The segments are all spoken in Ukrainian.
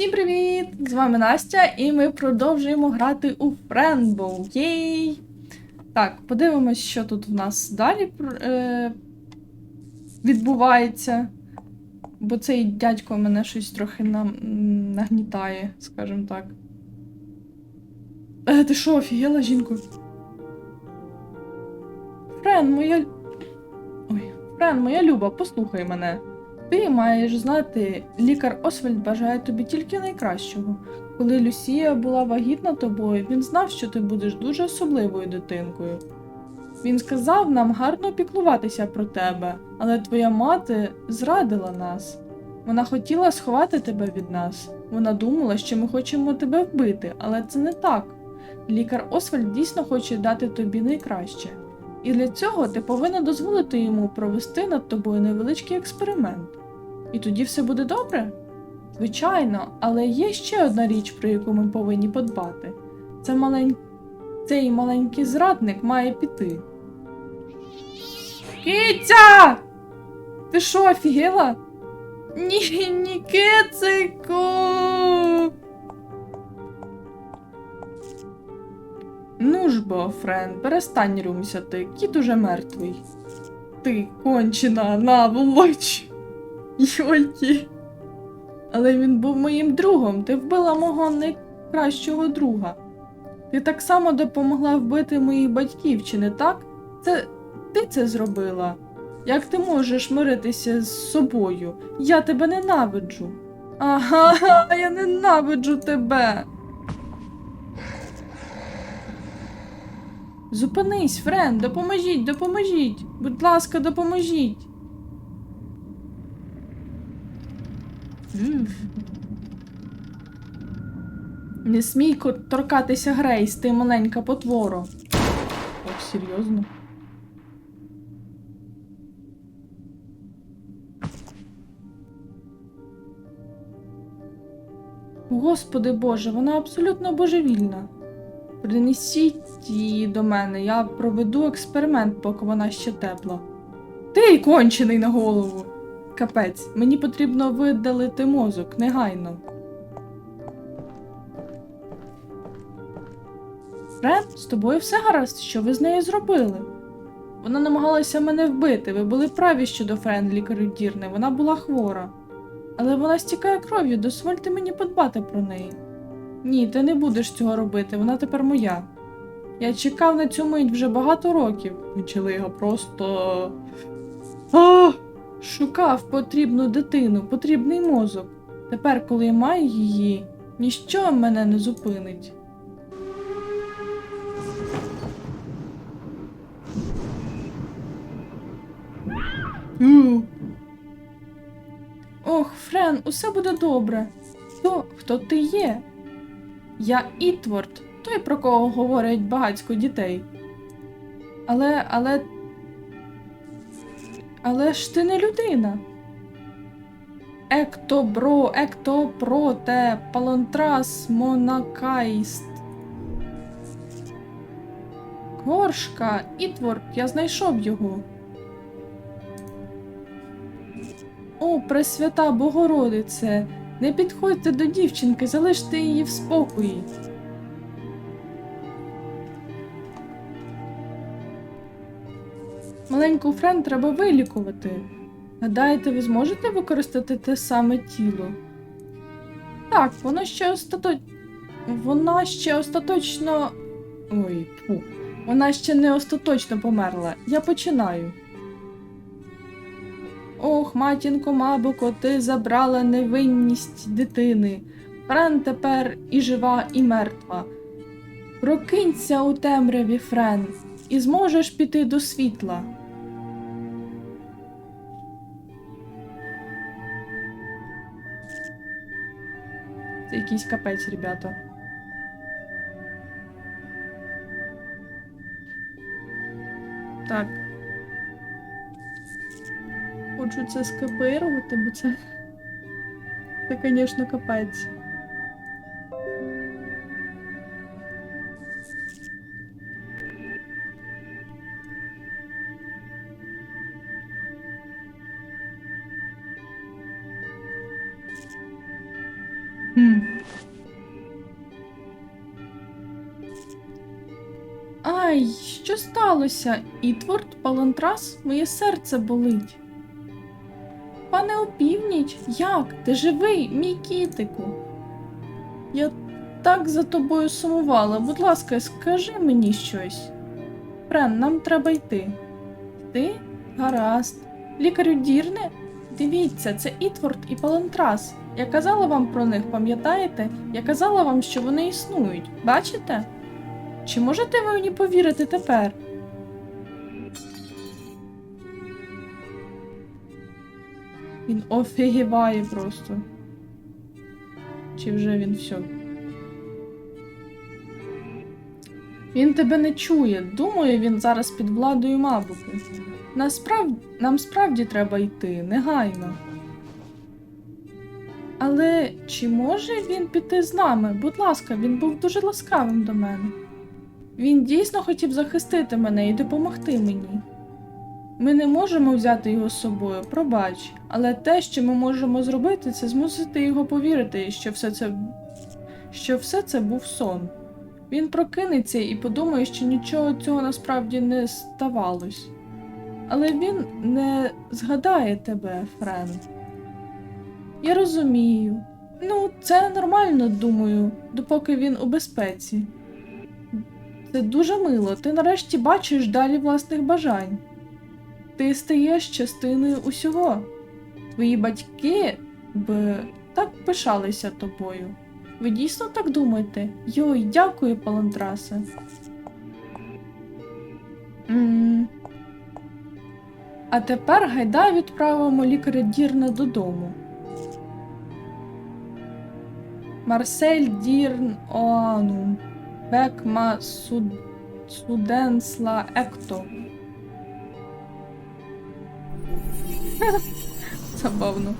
Всім привіт! З вами Настя, і ми продовжуємо грати у Френбоу. Єй! Так, подивимось, що тут в нас далі е, відбувається. Бо цей дядько мене щось трохи нагнітає, скажімо так. Е, ти що, офігела, жінко? Френ, моя. Ой, Френ, моя люба, послухай мене. Ти маєш знати, лікар Освальд бажає тобі тільки найкращого. Коли Люсія була вагітна тобою, він знав, що ти будеш дуже особливою дитинкою. Він сказав нам гарно піклуватися про тебе, але твоя мати зрадила нас. Вона хотіла сховати тебе від нас. Вона думала, що ми хочемо тебе вбити, але це не так. Лікар Освальд дійсно хоче дати тобі найкраще. І для цього ти повинна дозволити йому провести над тобою невеличкий експеримент. І тоді все буде добре? Звичайно, але є ще одна річ, про яку ми повинні подбати. Це малень... Цей маленький зрадник має піти. Киця! Ти що, офігела? Ні, ні, кицику! Ну ж бо, Френ, перестань рюмсяти, кіт уже мертвий. Ти кончена наволоч. Йойки. Але він був моїм другом. Ти вбила мого найкращого друга. Ти так само допомогла вбити моїх батьків, чи не так? Це ти це зробила. Як ти можеш миритися з собою? Я тебе ненавиджу. Ага, я ненавиджу тебе. Зупинись, Френ, допоможіть, допоможіть. Будь ласка, допоможіть. Не смій торкатися Грейс, ти маленька потворо. Ох, серйозно. Господи Боже, вона абсолютно божевільна. Принесіть її до мене, я проведу експеримент, поки вона ще тепла. Ти кончений на голову. Капець, мені потрібно видалити мозок негайно. Френ, з тобою все гаразд, що ви з нею зробили? Вона намагалася мене вбити. Ви були праві щодо Френ, лікарю Дірне, вона була хвора. Але вона стікає кров'ю, дозвольте мені подбати про неї. Ні, ти не будеш цього робити, вона тепер моя. Я чекав на цю мить вже багато років. Мічелига просто. А! Шукав потрібну дитину, потрібний мозок. Тепер, коли я маю її, ніщо мене не зупинить. Ох, Френ, усе буде добре. Хто, хто ти є? Я Ітворд, той, про кого говорять багатько дітей. Але, але. Але ж ти не людина. Ектобро, ектопроте, палантрас, монакаїст. Горшка, Ітворд, я знайшов його. О, Пресвята Богородице, не підходьте до дівчинки, залиште її в спокої. Маленьку Френ треба вилікувати. Гадаєте, ви зможете використати те саме тіло? Так, воно ще остаточно. Вона ще остаточно. Ой, фу. Вона ще не остаточно померла. Я починаю. Ох, матінко Мабуко, ти забрала невинність дитини. Френ тепер і жива, і мертва. Прокинься у темряві, Френ, і зможеш піти до світла. Якийсь капець, ребята. Так. Хочу це скопірувати, бо це. Це, звісно, капець. Сталося? Ітворд, Палантрас, моє серце болить. Пане опівніч, як? Ти живий, мій кітику? Я так за тобою сумувала. Будь ласка, скажи мені щось. Френ, нам треба йти. Ти? Гаразд. Лікарю Дірне? Дивіться, це Ітворд і Палантрас. Я казала вам про них, пам'ятаєте? Я казала вам, що вони існують. Бачите? Чи можете ви мені повірити тепер? Він офігіває просто. Чи вже він все? Він тебе не чує. Думаю, він зараз під владою мабуки. Насправді, нам справді треба йти, негайно. Але чи може він піти з нами? Будь ласка, він був дуже ласкавим до мене. Він дійсно хотів захистити мене і допомогти мені. Ми не можемо взяти його з собою, пробач, але те, що ми можемо зробити, це змусити його повірити, що все це, що все це був сон. Він прокинеться і подумає, що нічого цього насправді не ставалось. Але він не згадає тебе, Френ. Я розумію. Ну, це нормально, думаю, допоки він у безпеці. Це дуже мило. Ти нарешті бачиш далі власних бажань. Ти стаєш частиною усього. Твої батьки б так пишалися тобою. Ви дійсно так думаєте? Йой, дякую, Палантрасе. А тепер гайда відправимо лікаря Дірна додому. Марсель Дірн Оану. Бекма. Суденсла Екто. Забавно.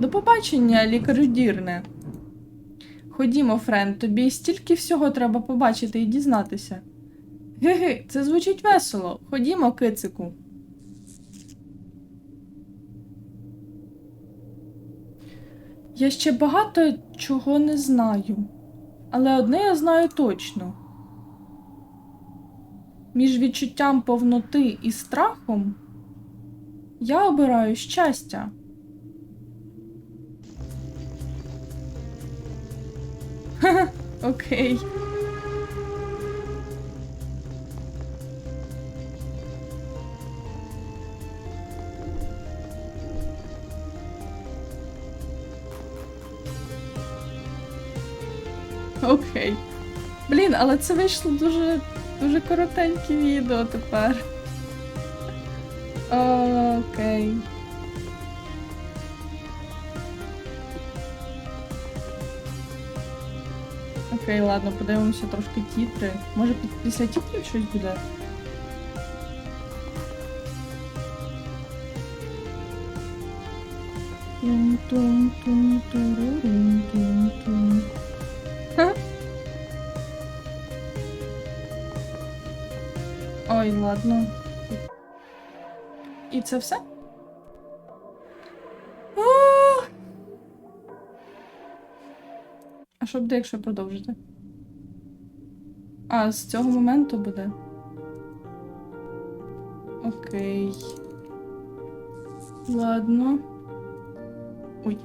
До побачення, лікарю Дірне. Ходімо, Френ, тобі стільки всього треба побачити і дізнатися. Ге-ге, це звучить весело. Ходімо, кицику. Я ще багато чого не знаю. Але одне я знаю точно. Між відчуттям повноти і страхом я обираю щастя. Ха-ха, окей. Окей. Блін, але це вийшло дуже дуже коротеньке відео тепер. Окей. Окей, ладно, подивимося трошки тітри. Може під, після тітрів щось буде? Тум-тум-тум-турурум-тум-тум. Ха? Ой, ладно. І це все? А! Що буде, якщо продовжити? А, з цього моменту буде. Окей. Ладно. Ой.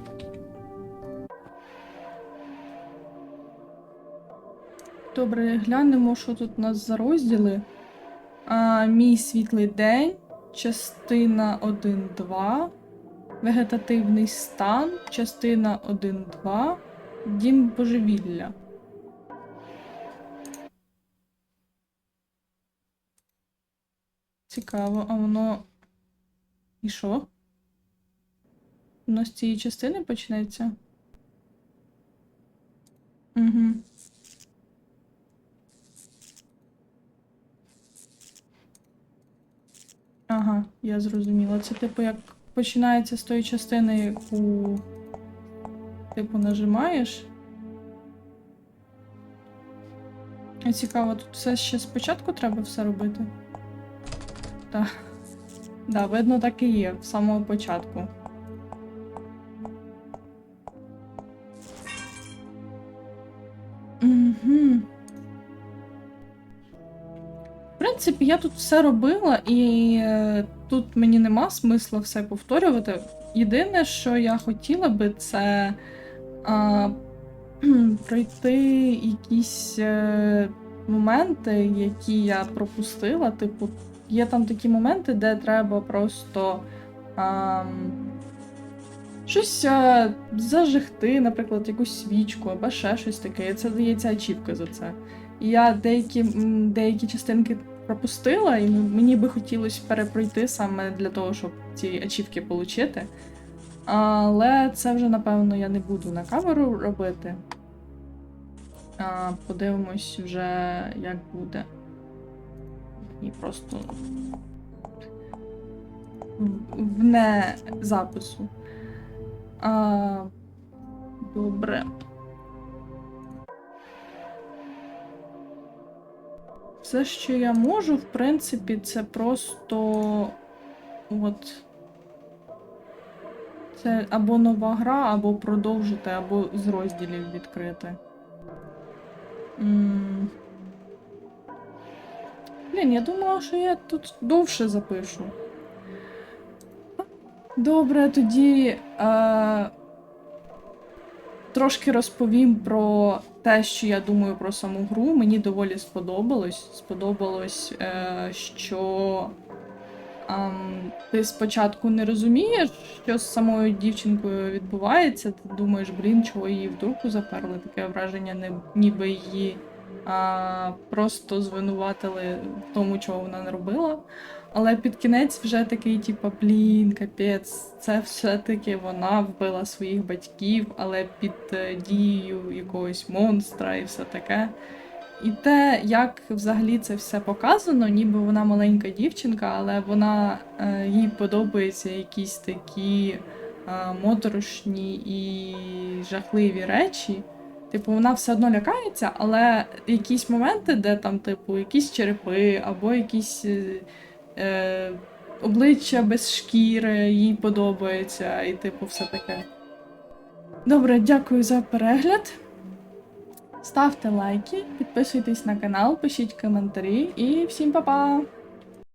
Добре, глянемо, що тут у нас за розділи. А, Мій світлий день, частина 1-2, вегетативний стан, частина 1-2, дім божевілля. Цікаво, а воно. І що? Воно з цієї частини почнеться? Угу. Ага, я зрозуміла. Це типу як починається з тої частини, яку типу нажимаєш. Цікаво, тут все ще спочатку треба все робити? Так. Да, видно, так і є, з самого початку. Принципі, я тут все робила, і е, тут мені нема смисла все повторювати. Єдине, що я хотіла би, це а, пройти якісь е, моменти, які я пропустила. Типу, є там такі моменти, де треба просто. А, Щось а, зажигти, наприклад, якусь свічку або ще щось таке. Це дається ачівка за це. І я деякі, деякі частинки пропустила, і мені би хотілося перепройти саме для того, щоб ці ачівки отримати. Але це вже, напевно, я не буду на камеру робити. Подивимось вже, як буде. І просто вне запису. А, добре. Все, що я можу, в принципі, це просто от. Це або нова гра, або продовжити, або з розділів відкрити. Блін, я думала, що я тут довше запишу. Добре, тоді е, трошки розповім про те, що я думаю про саму гру. Мені доволі сподобалось. Сподобалось, е, що ем, ти спочатку не розумієш, що з самою дівчинкою відбувається. Ти думаєш, блін, чого її в дурку заперли. Таке враження, не, ніби її а, просто звинуватили в тому, чого вона не робила. Але під кінець вже такий, типу, блін, капець, це все-таки вона вбила своїх батьків, але під е, дією якогось монстра і все таке. І те, як взагалі це все показано, ніби вона маленька дівчинка, але вона е, їй подобаються якісь такі е, моторошні і жахливі речі. Типу, вона все одно лякається, але якісь моменти, де там, типу, якісь черепи або якісь е, е, обличчя без шкіри, їй подобається, і, типу, все таке. Добре, дякую за перегляд. Ставте лайки, підписуйтесь на канал, пишіть коментарі і всім па-па!